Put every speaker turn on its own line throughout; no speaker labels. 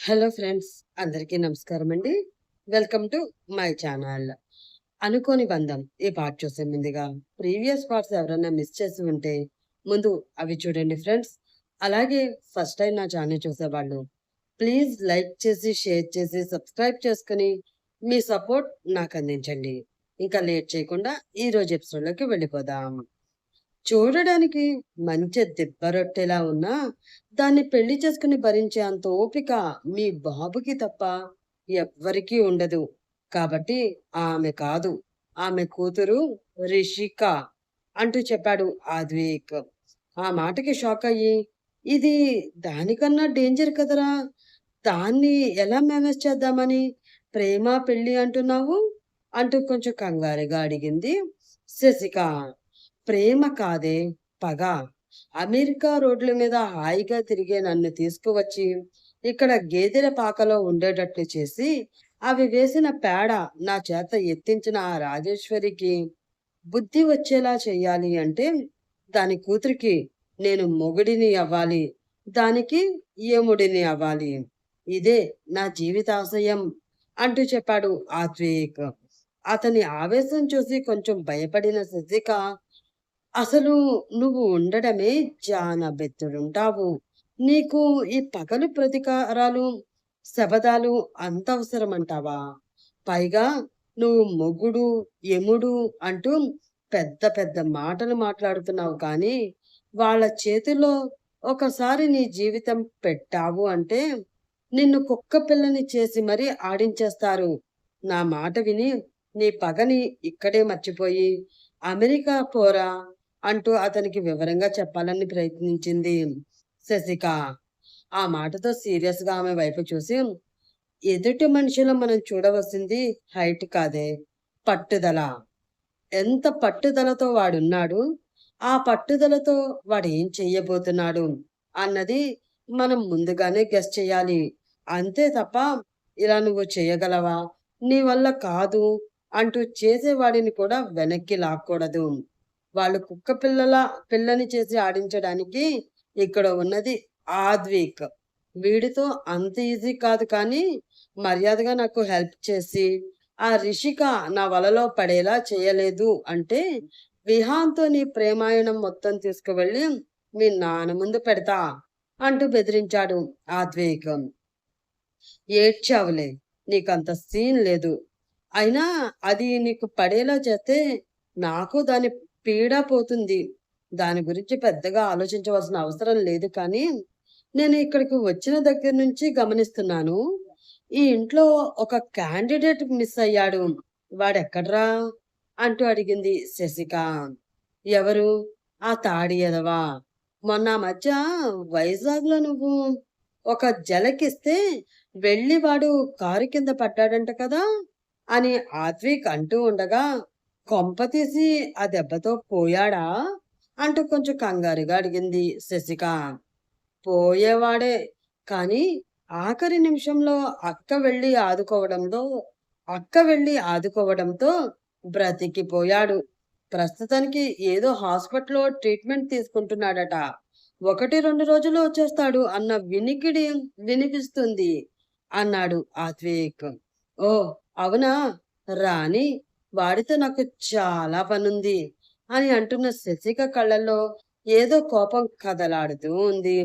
Hello friends అందరికీ నమస్కారం అండి వెల్కమ్ టు మై ఛానల్. అనుకోని బంధం ఈ పార్ట్ చూసే ముందుగా ప్రీవియస్ పార్ట్స్ ఎవరైనా మిస్ చేసి ఉంటే ముందు అవి చూడండి ఫ్రెండ్స్. అలాగే ఫస్ట్ టైం నా ఛానల్ చూసేవాళ్ళు ప్లీజ్ లైక్ చేసి షేర్ చేసి సబ్స్క్రైబ్ చేసుకుని మీ సపోర్ట్ నాకు అందించండి. ఇంకా లేట్ చేయకుండా ఈ రోజు ఎపిసోడ్లోకి వెళ్ళిపోదాం. చూడడానికి మంచి దిబ్బ రొట్టెలా ఉన్నా దాన్ని పెళ్ళి చేసుకుని భరించే అంత ఓపిక మీ బాబుకి తప్ప ఎవ్వరికీ ఉండదు. కాబట్టి ఆమె కాదు. ఆమె కూతురు రిషిక అంటూ చెప్పాడు ఆద్విక్. ఆ మాటకి షాక్ అయ్యి ఇది దానికన్నా డేంజర్ కదరా? దాన్ని ఎలా మేనేజ్ చేద్దామని ప్రేమ పెళ్ళి అంటున్నావు? అంటూ కొంచెం కంగారుగా అడిగింది శశిక. ప్రేమ కాదే పగ. అమెరికా రోడ్ల మీద హాయిగా తిరిగే నన్ను తీసుకువచ్చి ఇక్కడ గేదెల పాకలో ఉండేటట్లు చేసి అవి వేసిన పేడ నా చేత ఎత్తించిన ఆ రాజేశ్వరికి బుద్ధి వచ్చేలా చెయ్యాలి అంటే దాని కూతురికి నేను మొగుడిని అవ్వాలి. దానికి యముడిని అవ్వాలి. ఇదే నా జీవితాశయం అంటూ చెప్పాడు ఆత్వేక్ అతని ఆవేశం చూసి కొంచెం భయపడిన శశిక అసలు నువ్వు ఉండడమే జానబెత్తుడుంటావు నీకు ఈ పగలు ప్రతీకారాలు శబదాలు అంత అవసరమంటావా? పైగా నువ్వు మొగుడు ఎముడు అంటూ పెద్ద పెద్ద మాటలు మాట్లాడుతున్నావు కానీ వాళ్ళ చేతిలో ఒకసారి నీ జీవితం పెట్టావు అంటే నిన్ను కుక్క పిల్లని చేసి మరీ ఆడించేస్తారు. నా మాట విని నీ పగని ఇక్కడే మర్చిపోయి అమెరికా పోరా. అంటూ అతనికి వివరంగా చెప్పాలని ప్రయత్నించింది శశిక. ఆ మాటతో సీరియస్గా ఆమె వైపు చూసి ఎదుటి మనిషిలో మనం చూడవలసింది హైట్ కాదే పట్టుదల. ఎంత పట్టుదలతో వాడున్నాడు ఆ పట్టుదలతో వాడు ఏం చెయ్యబోతున్నాడు అన్నది మనం ముందుగానే గెస్ చేయాలి. అంతే తప్ప ఇలా నువ్వు చేయగలవా? నీ వల్ల కాదు అంటూ చేసేవాడిని కూడా వెనక్కి లాక్కూడదు. వాళ్ళు కుక్క పిల్లల పిల్లని చేసి ఆడించడానికి ఇక్కడ ఉన్నది ఆద్విక్. వీడితో అంత ఈజీ కాదు కానీ మర్యాదగా నాకు హెల్ప్ చేసి ఆ రిషిక నా వలలో పడేలా చేయలేదు అంటే విహాన్తో నీ ప్రేమాయణం మొత్తం తీసుకువెళ్ళి మీ నాన్న ముందు పెడతా అంటూ బెదిరించాడు ఆద్వేగం ఏడ్చావులే నీకంత సీన్ లేదు. అయినా అది నీకు పడేలా చేస్తే నాకు దాని పీడ పోతుంది. దాని గురించి పెద్దగా ఆలోచించవలసిన అవసరం లేదు కానీ నేను ఇక్కడికి వచ్చిన దగ్గర నుంచి గమనిస్తున్నాను. ఈ ఇంట్లో ఒక క్యాండిడేట్ మిస్ అయ్యాడు. వాడెక్కడ్రా? అంటూ అడిగింది శశిక. ఎవరు? ఆ తాడి ఎదవా. మొన్న మధ్య వైజాగ్లో నువ్వు ఒక జలకిస్తే వెళ్ళి వాడు కారు కింద పడ్డాడంట కదా అని ఆత్విక్ అంటూ ఉండగా కొంప తీసి ఆ దెబ్బతో పోయాడా? అంటూ కొంచెం కంగారుగా అడిగింది శశిక. పోయేవాడే కానీ ఆఖరి నిమిషంలో అక్క వెళ్ళి ఆదుకోవడంతో అక్క వెళ్ళి ఆదుకోవడంతో బ్రతికిపోయాడు. ప్రస్తుతానికి ఏదో హాస్పిటల్లో ట్రీట్మెంట్ తీసుకుంటున్నాడట. ఒకటి రెండు రోజులు వచ్చేస్తాడు అన్న వినికిడి వినిపిస్తుంది అన్నాడు ఆత్విక్. ఓ అవునా? రాని వాడితో నాకు చాలా పనుంది అని అంటున్న శశిక కళ్ళల్లో ఏదో కోపం కదలాడుతూ ఉంది.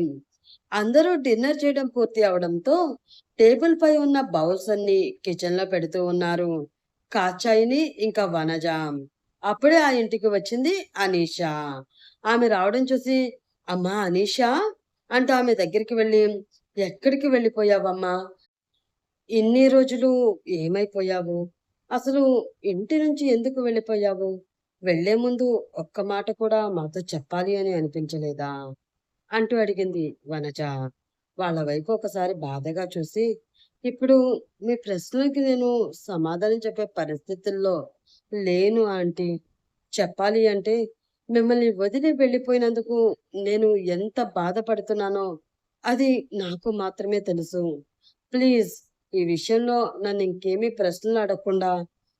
అందరూ డిన్నర్ చేయడం పూర్తి అవడంతో టేబుల్ పై ఉన్న బౌల్స్ అన్ని కిచెన్లో పెడుతూ ఉన్నారు. కాచాయిని ఇంకా వనజ. అప్పుడే ఆ ఇంటికి వచ్చింది అనీషా. ఆమె రావడం చూసి అమ్మా అనీషా! అంటూ ఆమె దగ్గరికి వెళ్ళి ఎక్కడికి వెళ్ళిపోయావమ్మా? ఇన్ని రోజులు ఏమైపోయావు? అసలు ఇంటి నుంచి ఎందుకు వెళ్ళిపోయావు? వెళ్ళే ముందు ఒక్క మాట కూడా మాతో చెప్పాలి అని అనిపించలేదా? అంటూ అడిగింది వనజ. వాళ్ళ వైపు ఒకసారి బాధగా చూసి ఇప్పుడు మీ ప్రశ్నలకి నేను సమాధానం చెప్పే పరిస్థితుల్లో లేను ఆంటీ. చెప్పాలి అంటే మిమ్మల్ని వదిలి వెళ్ళిపోయినందుకు నేను ఎంత బాధపడుతున్నానో అది నాకు మాత్రమే తెలుసు. ప్లీజ్ ఈ విషయంలో నన్ను ఇంకేమీ ప్రశ్నలు అడగకుండా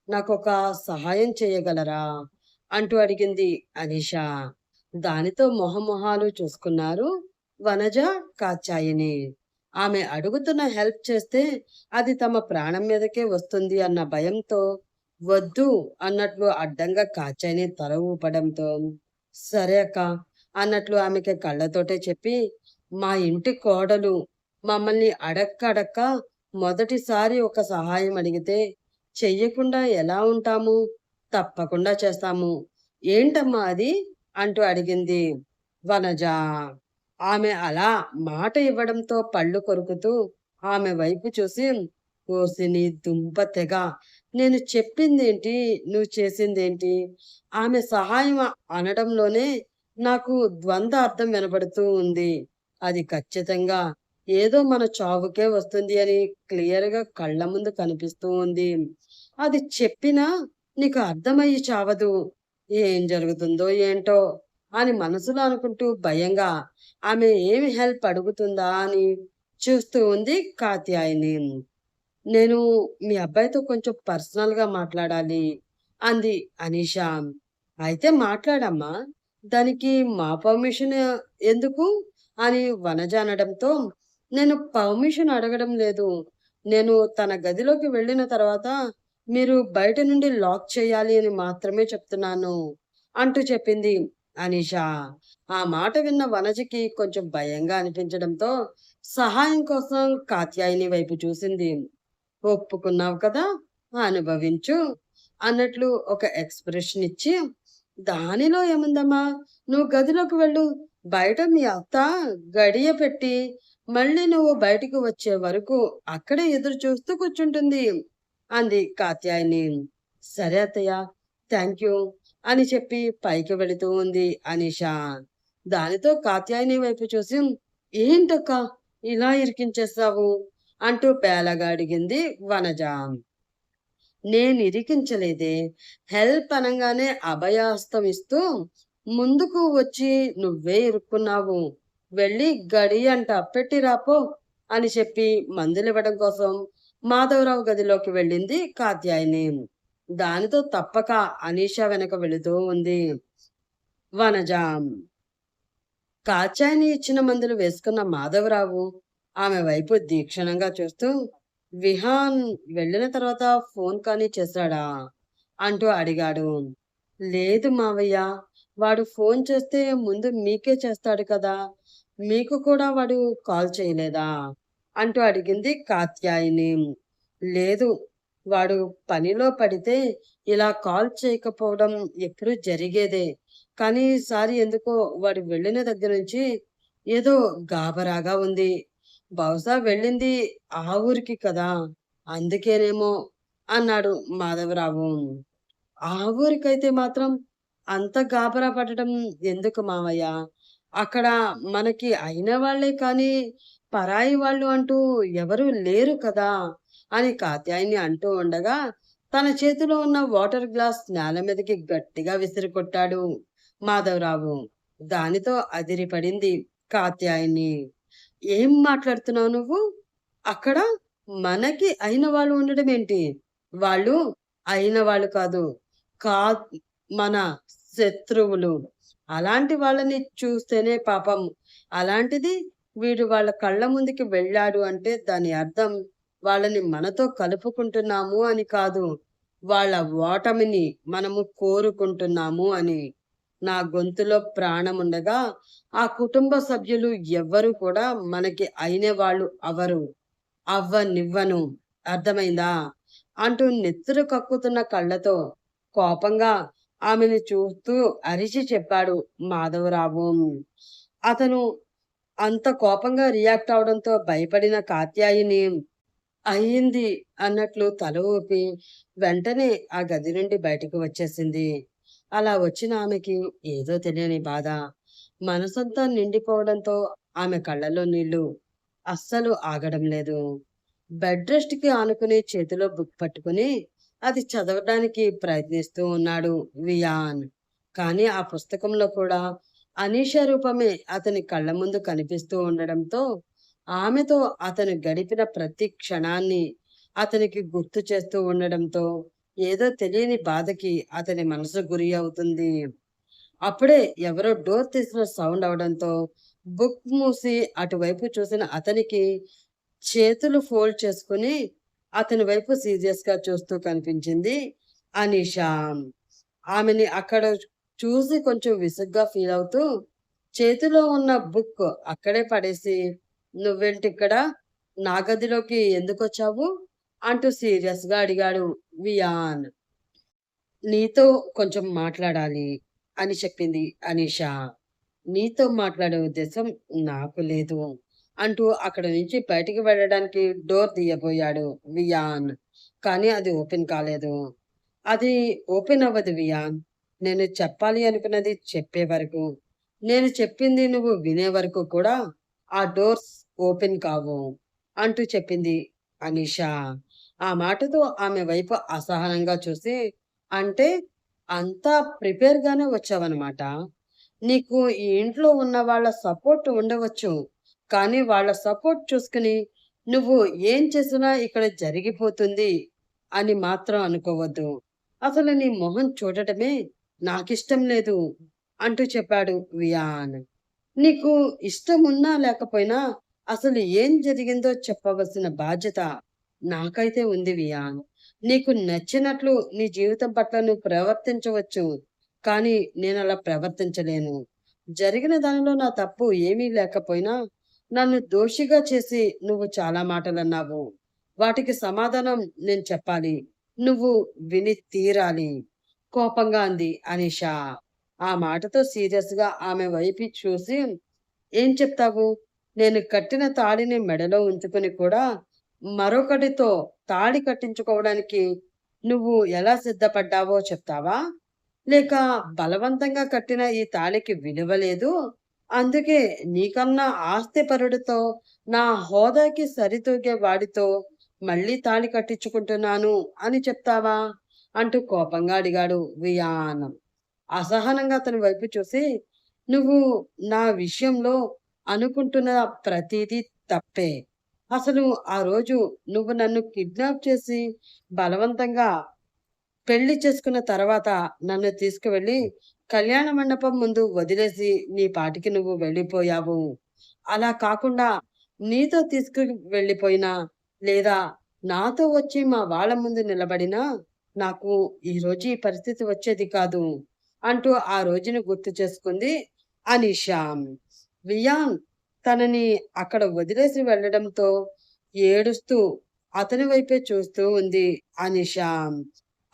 నాకు ఒక సహాయం చేయగలరా? అంటూ అడిగింది అనిషా. దానితో మొహమొహాలు చూసుకున్నారు వనజ కాచాయిని ఆమె అడుగుతున్న హెల్ప్ చేస్తే అది తమ ప్రాణం మీదకే వస్తుంది అన్న భయంతో వద్దు అన్నట్లు అడ్డంగా కాచాయిని తల ఊపడంతో సరే అక్క అన్నట్లు ఆమెకి కళ్ళతోటే చెప్పి మా ఇంటి కోడలు మమ్మల్ని అడక్క అడక్క మొదటిసారి ఒక సహాయం అడిగితే చెయ్యకుండా ఎలా ఉంటాము? తప్పకుండా చేస్తాము. ఏంటమ్మా అది? అంటూ అడిగింది వనజ. ఆమె అలా మాట ఇవ్వడంతో పళ్ళు కొరుకుతూ ఆమె వైపు చూసి కోసిని దుంప తెగ. నేను చెప్పిందేంటి? నువ్వు చేసిందేంటి? ఆమె సహాయం అనడంలోనే నాకు ద్వంద్వ అర్థం వినబడుతూ ఉంది. అది ఖచ్చితంగా ఏదో మన చావుకే వస్తుంది అని క్లియర్గా కళ్ళ ముందు కనిపిస్తూ ఉంది. అది చెప్పినా నీకు అర్థమయ్యి చావదు. ఏం జరుగుతుందో ఏంటో అని మనసులో అనుకుంటూ భయంగా ఆమె ఏమి హెల్ప్ అడుగుతుందా అని చూస్తూ ఉంది కాత్యాయిని. నేను మీ అబ్బాయితో కొంచెం పర్సనల్గా మాట్లాడాలి అంది అనీషా. అయితే మాట్లాడమ్మా దానికి మా పర్మిషన్ ఎందుకు? అని వనజ అనడంతో నేను పర్మిషన్ అడగడం లేదు. నేను తన గదిలోకి వెళ్ళిన తర్వాత మీరు బయట నుండి లాక్ చేయాలి అని మాత్రమే చెప్తున్నాను అంటూ చెప్పింది అనిషా. ఆ మాట విన్న వనజకి కొంచెం భయంగా అనిపించడంతో సహాయం కోసం కాత్యాయిని వైపు చూసింది. ఒప్పుకున్నావు కదా అనుభవించు అన్నట్లు ఒక ఎక్స్ప్రెషన్ ఇచ్చి దానిలో ఏముందమ్మా నువ్వు గదిలోకి వెళ్ళు బయట మీ అత్త గడియ పెట్టి మళ్ళీ నువ్వు బయటికి వచ్చే వరకు అక్కడే ఎదురు చూస్తూ కూర్చుంటుంది. అంది కాత్యాయని. సరే అత్తయ్య థ్యాంక్ యూ అని చెప్పి పైకి వెళుతూ ఉంది అనిషా. దానితో కాత్యాయని వైపు చూసి ఏంటక్క ఇలా ఇరికించేస్తావు అంటూ పేలగా అడిగింది వనజ. నేను ఇరికించలేదే. హెల్ప్ అనగానే అభయాస్తం ఇస్తూ ముందుకు వచ్చి నువ్వే ఇరుక్కున్నావు. వెళ్ళి గడి అంట పెట్టి రాపో అని చెప్పి మందులు ఇవ్వడం కోసం మాధవరావు గదిలోకి వెళ్ళింది కాత్యాయని. దానితో తప్పక అనీష వెనక వెళుతూ ఉంది. వనజ కాత్యాయని ఇచ్చిన మందులు వేసుకున్న మాధవరావు ఆమె వైపు దీక్షణంగా చూస్తూ విహాన్ వెళ్ళిన తర్వాత ఫోన్ కానీ చేశాడా? అంటూ అడిగాడు. లేదు మావయ్య వాడు ఫోన్ చేస్తే ముందు మీకే చేస్తాడు కదా. మీకు కూడా వాడు కాల్ చేయలేదా? అంటూ అడిగింది కాత్యాయిని. లేదు వాడు పనిలో పడితే ఇలా కాల్ చేయకపోవడం ఎప్పుడు జరిగేదే. కానీ ఈసారి ఎందుకో వాడు వెళ్ళిన దగ్గర నుంచి ఏదో గాబరాగా ఉంది. బహుశా వెళ్ళింది ఆ ఊరికి కదా అందుకేనేమో అన్నాడు మాధవరావు. ఆ ఊరికైతే మాత్రం అంత గాబరా పడటం ఎందుకు మావయ్య? అక్కడ మనకి అయిన వాళ్ళే కానీ పరాయి వాళ్ళు అంటూ ఎవరు లేరు కదా అని కాత్యాయిని అంటూ ఉండగా తన చేతిలో ఉన్న వాటర్ గ్లాస్ నేల మీదకి గట్టిగా విసిరికొట్టాడు మాధవరావు. దానితో అదిరిపడింది కాత్యాయిని. ఏం మాట్లాడుతున్నావు నువ్వు? అక్కడ మనకి అయిన వాళ్ళు ఉండడం ఏంటి? వాళ్ళు అయిన వాళ్ళు కాదు కా మన శత్రువులు. అలాంటి వాళ్ళని చూస్తేనే పాపం. అలాంటిది వీడు వాళ్ళ కళ్ళ ముందుకి వెళ్ళాడు అంటే దాని అర్థం వాళ్ళని మనతో కలుపుకుంటున్నాము అని కాదు. వాళ్ళ ఓటమిని మనము కోరుకుంటున్నాము అని. నా గొంతులో ప్రాణం ఉండగా ఆ కుటుంబ సభ్యులు ఎవ్వరు కూడా మనకి అయిన వాళ్ళు అవరు అవ్వనివ్వను. అర్థమైందా? అంటూ నెత్తురు కక్కుతున్న కళ్ళతో కోపంగా ఆమెను చూస్తూ అరిచి చెప్పాడు మాధవరావు. అతను అంత కోపంగా రియాక్ట్ అవడంతో భయపడిన కాత్యాయిని అయ్యింది అన్నట్లు తల ఊపి వెంటనే ఆ గది నుండి బయటకు వచ్చేసింది. అలా వచ్చిన ఆమెకి ఏదో తెలియని బాధ. మనసంతా నిండిపోవడంతో ఆమె కళ్ళలో నీళ్ళు అస్సలు ఆగడం లేదు. బెడ్ రెస్ట్కి ఆనుకుని చేతిలో బుక్ పట్టుకుని అది చదవడానికి ప్రయత్నిస్తూ ఉన్నాడు వియాన్. కానీ ఆ పుస్తకంలో కూడా అనీష రూపమే అతని కళ్ళ ముందు కనిపిస్తూ ఉండడంతో ఆమెతో అతను గడిపిన ప్రతి క్షణాన్ని అతనికి గుర్తు చేస్తూ ఉండడంతో ఏదో తెలియని బాధకి అతని మనసు గురి అవుతుంది. అప్పుడే ఎవరో డోర్ తీసిన సౌండ్ అవడంతో బుక్ మూసి అటువైపు చూసిన అతనికి చేతులు ఫోల్డ్ చేసుకుని అతని వైపు సీరియస్‌గా చూస్తూ కనిపించింది అనిషా ఆమెని అక్కడ చూసి కొంచెం విసుగ్గా ఫీల్ అవుతూ చేతిలో ఉన్న బుక్ అక్కడే పడేసి "నువ్వేంటిక్కడ? నా గదిలోకి ఎందుకొచ్చావు?" అంటూ సీరియస్గా అడిగాడు వియాన్. "నీతో కొంచెం మాట్లాడాలి" అని చెప్పింది అనిషా "నీతో మాట్లాడే ఉద్దేశం నాకు లేదు" అంటూ అక్కడి నుంచి బయటికి వెళ్ళడానికి డోర్ తీయబోయాడు వియాన్. కానీ అది ఓపెన్ కాలేదు. "అది ఓపెన్ అవ్వదు వియాన్. నేను చెప్పాలి అనుకున్నది చెప్పే వరకు, నేను చెప్పింది నువ్వు వినే వరకు కూడా ఆ డోర్స్ ఓపెన్ కావు" అంటూ చెప్పింది అనిషా ఆ మాటతో ఆమె వైపు అసహనంగా చూసి "అంటే అంతా ప్రిపేర్‌గానే వచ్చావన్నమాట. నీకు ఈ ఇంట్లో ఉన్న వాళ్ళ సపోర్ట్ ఉండవచ్చు. కానీ వాళ్ళ సపోర్ట్ చూసుకుని నువ్వు ఏం చేసినా ఇక్కడ జరిగిపోతుంది అని మాత్రం అనుకోవద్దు. అసలు నీ మొహం చూడటమే నాకిష్టం లేదు" అంటూ చెప్పాడు వియాన్. "నీకు ఇష్టమున్నా లేకపోయినా అసలు ఏం జరిగిందో చెప్పవలసిన బాధ్యత నాకైతే ఉంది వియాన్. నీకు నచ్చినట్లు నీ జీవితం పట్ల నువ్వు ప్రవర్తించవచ్చు. కానీ నేను అలా ప్రవర్తించలేను. జరిగిన దానిలో నా తప్పు ఏమీ లేకపోయినా నన్ను దోషిగా చేసి నువ్వు చాలా మాటలు అన్నావు వాటికి సమాధానం నేను చెప్పాలి. నువ్వు విని తీరాలి" కోపంగా అంది అనీషా. ఆ మాటతో సీరియస్‌గా ఆమె వైపు చూసి "ఏం చెప్తావు? నేను కట్టిన తాళిని మెడలో ఉంచుకుని కూడా మరొకటితో తాళి కట్టించుకోవడానికి నువ్వు ఎలా సిద్ధపడ్డావో చెప్తావా? లేక బలవంతంగా కట్టిన ఈ తాళికి విలువ లేదు. అందుకే నీకన్నా ఆస్తిపరుడితో, నా హోదాకి సరితూగే వాడితో మళ్ళీ తాళి కట్టించుకుంటున్నాను అని చెప్తావా?" అంటూ కోపంగా అడిగాడు వియానం అసహనంగా అతని వైపు చూసి "నువ్వు నా విషయంలో అనుకుంటున్న ప్రతిదీ తప్పే. అసలు ఆ రోజు నువ్వు నన్ను కిడ్నాప్ చేసి బలవంతంగా పెళ్ళి చేసుకున్న తర్వాత నన్ను తీసుకువెళ్ళి కళ్యాణ మండపం ముందు వదిలేసి నీ పాటికి నువ్వు వెళ్ళిపోయావు. అలా కాకుండా నీతో తీసుకు వెళ్ళిపోయినా లేదా నాతో వచ్చి మా వాళ్ళ ముందు నిలబడినా నాకు ఈరోజు ఈ పరిస్థితి వచ్చేది కాదు" అంటూ ఆ రోజుని గుర్తు చేసుకుంది అనిషామ్ వియాన్ తనని అక్కడ వదిలేసి వెళ్ళడంతో ఏడుస్తూ అతని వైపే చూస్తూ ఉంది అనిషామ్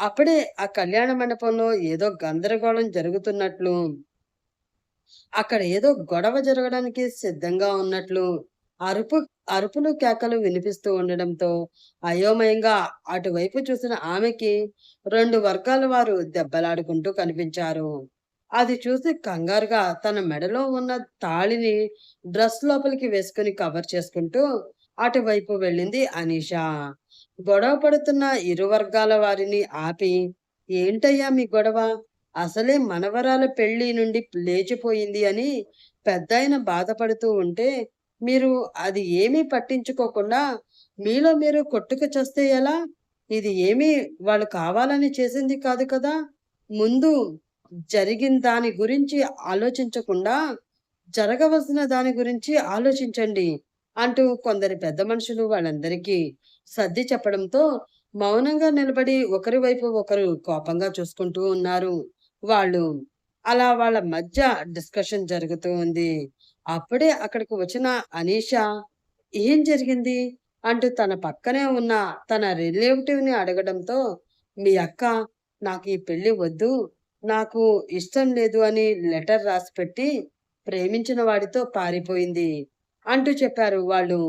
అప్పుడే ఆ కళ్యాణ మండపంలో ఏదో గందరగోళం జరుగుతున్నట్లు, అక్కడ ఏదో గొడవ జరగడానికి సిద్ధంగా ఉన్నట్లు అరుపు అరుపులు, కేకలు వినిపిస్తూ ఉండడంతో అయోమయంగా అటువైపు చూసిన ఆమెకి రెండు వర్గాల వారు దెబ్బలాడుకుంటూ కనిపించారు. అది చూసి కంగారుగా తన మెడలో ఉన్న తాళిని డ్రెస్ లోపలికి వేసుకుని కవర్ చేసుకుంటూ అటువైపు వెళ్ళింది అనీషా. గొడవ పడుతున్న ఇరు వర్గాల వారిని ఆపి "ఏంటయ్యా మీ గొడవ? అసలే మనవరాల పెళ్ళి నుండి లేచిపోయింది అని పెద్దాయన బాధపడుతూ ఉంటే మీరు అది ఏమీ పట్టించుకోకుండా మీలో మీరు కొట్టుకు చస్తే ఎలా? ఇది ఏమీ వాళ్ళు కావాలని చేసింది కాదు కదా! ముందు జరిగిన దాని గురించి ఆలోచించకుండా జరగవలసిన దాని గురించి ఆలోచించండి" అంటూ కొందరి పెద్ద మనుషులు వాళ్ళందరికీ సర్ది చెప్పడంతో మౌనంగా నిలబడి ఒకరి వైపు ఒకరు కోపంగా చూసుకుంటూ ఉన్నారు వాళ్ళు. అలా వాళ్ళ మధ్య డిస్కషన్ జరుగుతూ ఉంది. అప్పుడే అక్కడికి వచ్చిన అనీషా "ఏం జరిగింది?" అంటూ తన పక్కనే ఉన్న తన రిలేటివ్‌ని అడగడంతో "మీ అక్క నాకు ఈ పెళ్ళి వద్దు. నాకు ఇష్టం లేదు" అని లెటర్ రాసిపెట్టి ప్రేమించిన వాడితో పారిపోయింది అంటూ చెప్పారు వాళ్ళు.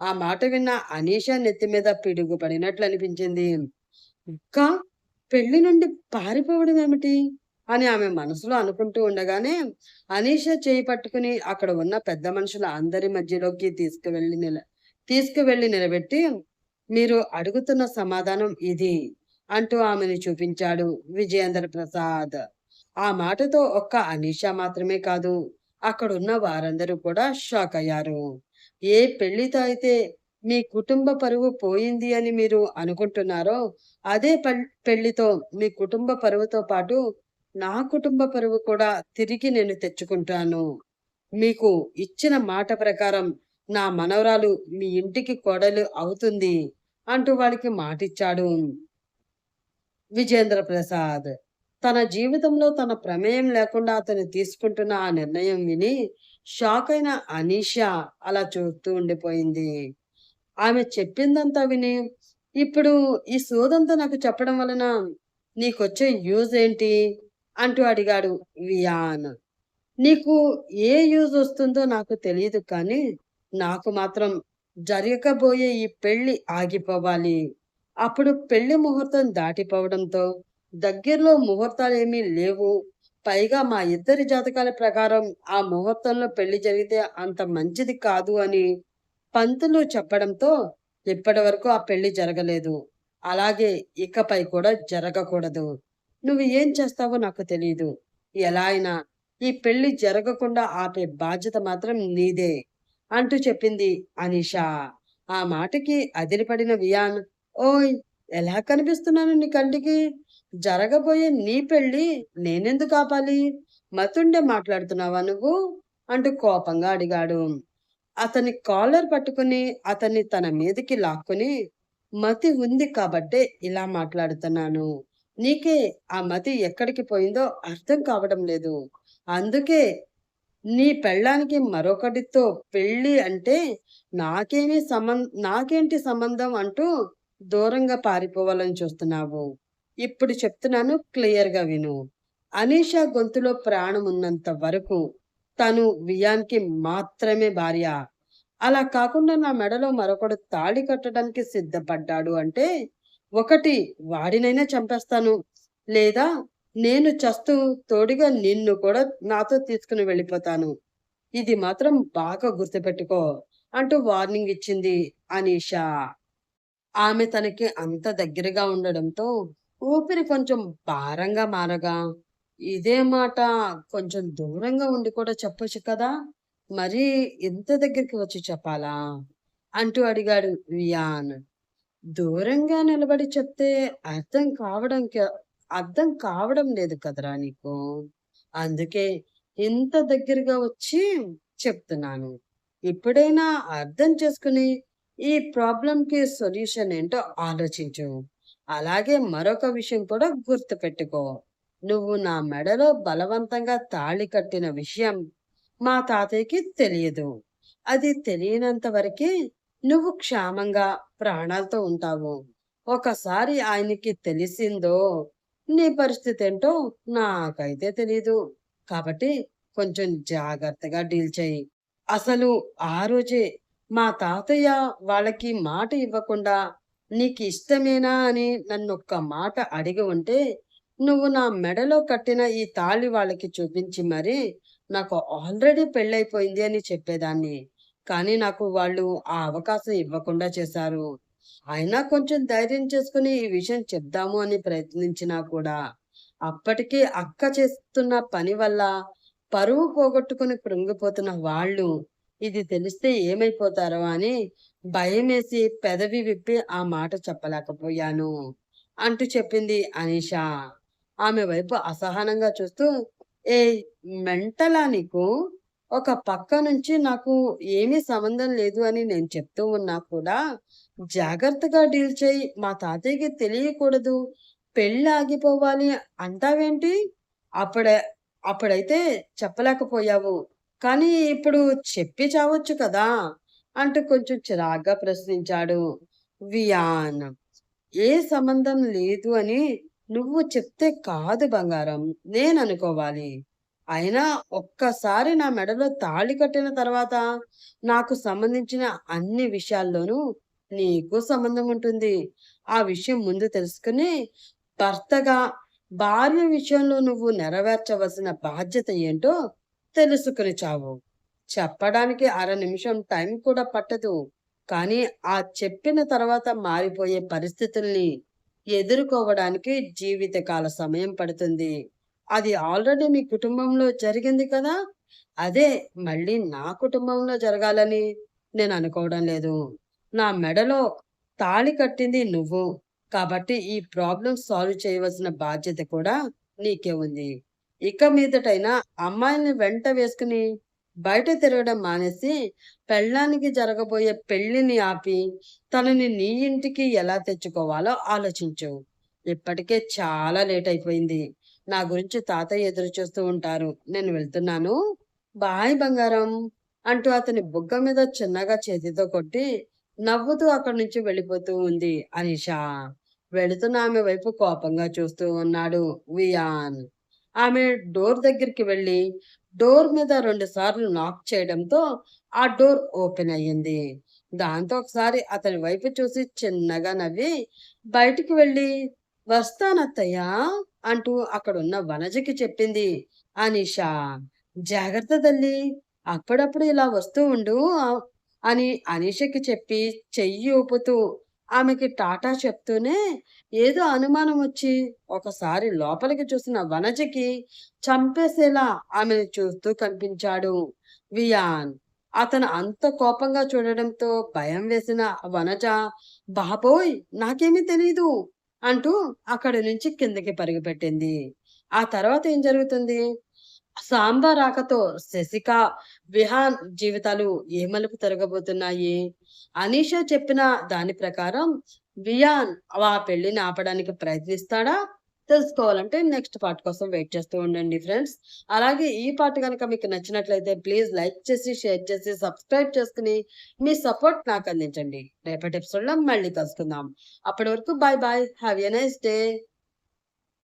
ఆ మాట విన్న అనీషా నెత్తి మీద పిడుగు పడినట్లు అనిపించింది. ఇంకా పెళ్ళి నుండి పారిపోవడం ఏమిటి?" అని ఆమె మనసులో అనుకుంటూ ఉండగానే అనీషా చేయి పట్టుకుని అక్కడ ఉన్న పెద్ద మనుషుల అందరి మధ్యలోకి తీసుకువెళ్ళి నిల తీసుకువెళ్ళి నిలబెట్టి "మీరు అడుగుతున్న సమాధానం ఇది" అంటూ ఆమెని చూపించాడు విజయేంద్ర ప్రసాద్. ఆ మాటతో ఒక్క అనీషా మాత్రమే కాదు అక్కడున్న వారందరూ కూడా షాక్ అయ్యారు. ఏ పెళ్ళితో అయితే మీ కుటుంబ పరువు పోయింది అని మీరు అనుకుంటున్నారో అదే పెళ్ళితో మీ కుటుంబ పరువుతో పాటు నా కుటుంబ పరువు కూడా తిరిగి నేను తెచ్చుకుంటాను. మీకు ఇచ్చిన మాట ప్రకారం నా మనవరాలు మీ ఇంటికి కోడలు అవుతుంది అంటూ వాడికి మాటిచ్చాడు విజేంద్ర ప్రసాద్ తన జీవితంలో తన ప్రమేయం లేకుండా అతను తీసుకుంటున్న ఆ నిర్ణయం విని షాక్ అయిన అనీషా అలా చూస్తూ ఉండిపోయింది. ఆమె చెప్పిందంతా విని ఇప్పుడు ఈ సోదంతా నాకు చెప్పడం వలన నీకొచ్చే యూజ్ ఏంటి? అంటూ అడిగాడు వియాన్. నీకు ఏ యూజ్ వస్తుందో నాకు తెలియదు కానీ నాకు మాత్రం జరగబోయే ఈ పెళ్ళి ఆగిపోవాలి. అప్పుడు పెళ్ళి ముహూర్తం దాటిపోవడంతో దగ్గరలో ముహూర్తాలు ఏమీ లేవు. పైగా మా ఇద్దరి జాతకాల ప్రకారం ఆ ముహూర్తంలో పెళ్ళి జరిగితే అంత మంచిది కాదు అని పంతులు చెప్పడంతో ఇప్పటి వరకు ఆ పెళ్ళి జరగలేదు. అలాగే ఇకపై కూడా జరగకూడదు. నువ్వు ఏం చేస్తావో నాకు తెలియదు ఎలా అయినా ఈ పెళ్ళి జరగకుండా ఆపే బాధ్యత మాత్రం నీదే అంటూ చెప్పింది అనిషా. ఆ మాటకి అదిరిపడిన వియాన్ ఓయ్ ఎలా కనిపిస్తున్నాను నీ కంటికి? జరగబోయే నీ పెళ్ళి నేనెందుకు ఆపాలి? మతుండే మాట్లాడుతున్నావా నువ్వు? అంటూ కోపంగా అడిగాడు. అతని కాలర్ పట్టుకుని అతన్ని తన మీదకి లాక్కుని మతి ఉంది కాబట్టే ఇలా మాట్లాడుతున్నాను. నీకే ఆ మతి ఎక్కడికి పోయిందో అర్థం కావడం లేదు. అందుకే నీ పెళ్ళానికి మరొకటితో పెళ్ళి అంటే నాకేమీ సంబంధ నాకేంటి సంబంధం అంటూ దూరంగా పారిపోవాలని చూస్తున్నావు. ఇప్పుడు చెప్తున్నాను క్లియర్గా విను. అనీషా గొంతులో ప్రాణం ఉన్నంత వరకు తను వియాన్కి మాత్రమే భార్య. అలా కాకుండా నా మెడలో మరొకడు తాళి కట్టడానికి సిద్ధపడ్డాడు అంటే ఒకటి వాడినైనా చంపేస్తాను. లేదా నేను చస్తూ తోడిగా నిన్ను కూడా నాతో తీసుకుని వెళ్ళిపోతాను. ఇది మాత్రం బాగా గుర్తుపెట్టుకో అంటూ వార్నింగ్ ఇచ్చింది అనీషా. ఆమె తనకి అంత దగ్గరగా ఉండడంతో ఊపిరి కొంచెం భారంగా మారగా. ఇదే మాట కొంచెం దూరంగా ఉండి కూడా చెప్పొచ్చు కదా? మరి ఇంత దగ్గరికి వచ్చి చెప్పాలా? అంటూ అడిగాడు వియాన్. దూరంగా నిలబడి చెప్తే అర్థం కావడం క- అర్థం కావడం లేదు కదరా నీకు? అందుకే ఇంత దగ్గరగా వచ్చి చెప్తున్నాను. ఇప్పుడైనా అర్థం చేసుకుని ఈ ప్రాబ్లంకి సొల్యూషన్ ఏంటో ఆలోచించు. అలాగే మరొక విషయం కూడా గుర్తుపెట్టుకో. నువ్వు నా మెడలో బలవంతంగా తాళి కట్టిన విషయం మా తాతయ్యకి తెలియదు. అది తెలియనంత వరకే నువ్వు క్షేమంగా ప్రాణాలతో ఉంటావు. ఒకసారి ఆయనకి తెలిసిందో నీ పరిస్థితి ఏంటో నాకైతే తెలీదు. కాబట్టి కొంచెం జాగ్రత్తగా డీల్ చేయి. అసలు ఆ రోజే మా తాతయ్య వాళ్ళకి మాట ఇవ్వకుండా నీకు ఇష్టమేనా అని నన్ను ఒక్క మాట అడిగి ఉంటే నువ్వు నా మెడలో కట్టిన ఈ తాళి వాళ్ళకి చూపించి మరి నాకు ఆల్రెడీ పెళ్ళైపోయింది అని చెప్పేదాన్ని. కానీ నాకు వాళ్ళు ఆ అవకాశం ఇవ్వకుండా చేశారు. అయినా కొంచెం ధైర్యం చేసుకుని ఈ విషయం చెప్దాము అని ప్రయత్నించినా కూడా అప్పటికే అక్క చేస్తున్న పని వల్ల పరువు పోగొట్టుకుని కృంగిపోతున్న వాళ్ళు ఇది తెలిస్తే ఏమైపోతారో అని భయమేసి పెదవి విప్పి ఆ మాట చెప్పలేకపోయాను. అంటూ చెప్పింది అనీషా. ఆమె వైపు అసహనంగా చూస్తూ ఏ మెంటలా నీకు? ఒక పక్క నుంచి నాకు ఏమీ సంబంధం లేదు అని నేను చెప్తూ ఉన్నా కూడా జాగ్రత్తగా డీల్ చేయి. మా తాతయ్యకి తెలియకూడదు. పెళ్ళి ఆగిపోవాలి అంటావేంటి? అప్పుడే అప్పుడైతే చెప్పలేకపోయావు. కానీ ఇప్పుడు చెప్పి చావచ్చు కదా. అంటూ కొంచెం చిరాగ్గా ప్రశ్నించాడు వియాన్. ఏ సంబంధం లేదు అని నువ్వు చెప్తే కాదు బంగారం నేను అనుకోవాలి అయినా ఒక్కసారి నా మెడలో తాళి కట్టిన తర్వాత నాకు సంబంధించిన అన్ని విషయాల్లోనూ నీకు సంబంధం ఉంటుంది. ఆ విషయం ముందు తెలుసుకుని భర్తగా భార్య విషయంలో నువ్వు నెరవేర్చవలసిన బాధ్యత ఏంటో తెలుసుకుని చావు. చెప్పడానికి అర నిమిషం టైం కూడా పట్టదు. కానీ ఆ చెప్పిన తర్వాత మారిపోయే పరిస్థితుల్ని ఎదుర్కోవడానికి జీవితకాల సమయం పడుతుంది. అది ఆల్రెడీ మీ కుటుంబంలో జరిగింది కదా? అదే మళ్ళీ నా కుటుంబంలో జరగాలని నేను అనుకోవడం లేదు. నా మెడలో తాళి కట్టింది నువ్వు. కాబట్టి ఈ ప్రాబ్లం సాల్వ్ చేయవలసిన బాధ్యత కూడా నీకే ఉంది. ఇక మీదటైనా అమ్మాయిల్ని వెంట వేసుకుని బయట తిరగడం మానేసి పెళ్ళానికి జరగబోయే పెళ్ళిని ఆపి తనని నీ ఇంటికి ఎలా తెచ్చుకోవాలో ఆలోచించు. ఇప్పటికే చాలా లేట్ అయిపోయింది. నా గురించి తాతయ్య ఎదురు చూస్తూ ఉంటారు. నేను వెళ్తున్నాను. బాయ్ బంగారం అంటూ అతని బుగ్గ మీద చిన్నగా చేతితో కొట్టి నవ్వుతూ అక్కడి నుంచి వెళ్ళిపోతూ ఉంది అనిషా. వెళుతున్న ఆమె వైపు కోపంగా చూస్తూ ఉన్నాడు వియాన్. ఆమె డోర్ దగ్గరికి వెళ్ళి డోర్ మీద రెండు సార్లు నాక్ చేయడంతో ఆ డోర్ ఓపెన్ అయ్యింది. దాంతో ఒకసారి అతని వైపు చూసి చిన్నగా నవ్వి బయటికి వెళ్ళి వస్తానత్తయ్యా అంటూ అక్కడున్న వనజకి చెప్పింది. అనిషా జాగ్రత్త తల్లి. అప్పుడప్పుడు ఇలా వస్తూ ఉండు అని అనీషకి చెప్పి చెయ్యి ఊపుతూ ఆమెకి టాటా చెప్తూనే ఏదో అనుమానం వచ్చి ఒకసారి లోపలికి చూసిన వనజకి చంపేసేలా ఆమెను చూస్తూ కనిపించాడు వియాన్. అతను అంత కోపంగా చూడడంతో భయం వేసిన వనజ బాబోయ్ నాకేమీ తెలీదు అంటూ అక్కడి నుంచి కిందకి పరుగుపెట్టింది. ఆ తర్వాత ఏం జరుగుతుంది? సాంబా రాకతో శశిక విహాన్ జీవితాలు ఏ మలుపు తిరగబోతున్నాయి అనీషా చెప్పిన దాని ప్రకారం వియాన్. ఆ పెళ్ళిని ఆపడానికి ప్రయత్నిస్తాడా? తెలుసుకోవాలంటే నెక్స్ట్ పార్ట్ కోసం వెయిట్ చేస్తూ ఉండండి ఫ్రెండ్స్. అలాగే ఈ పార్ట్ కనుక మీకు నచ్చినట్లయితే ప్లీజ్ లైక్ చేసి షేర్ చేసి సబ్స్క్రైబ్ చేసుకుని మీ సపోర్ట్ నాకు అందించండి. రేపటి ఎపిసోడ్లో మళ్ళీ కలుసుకుందాం. అప్పటి వరకు bye bye have a nice day.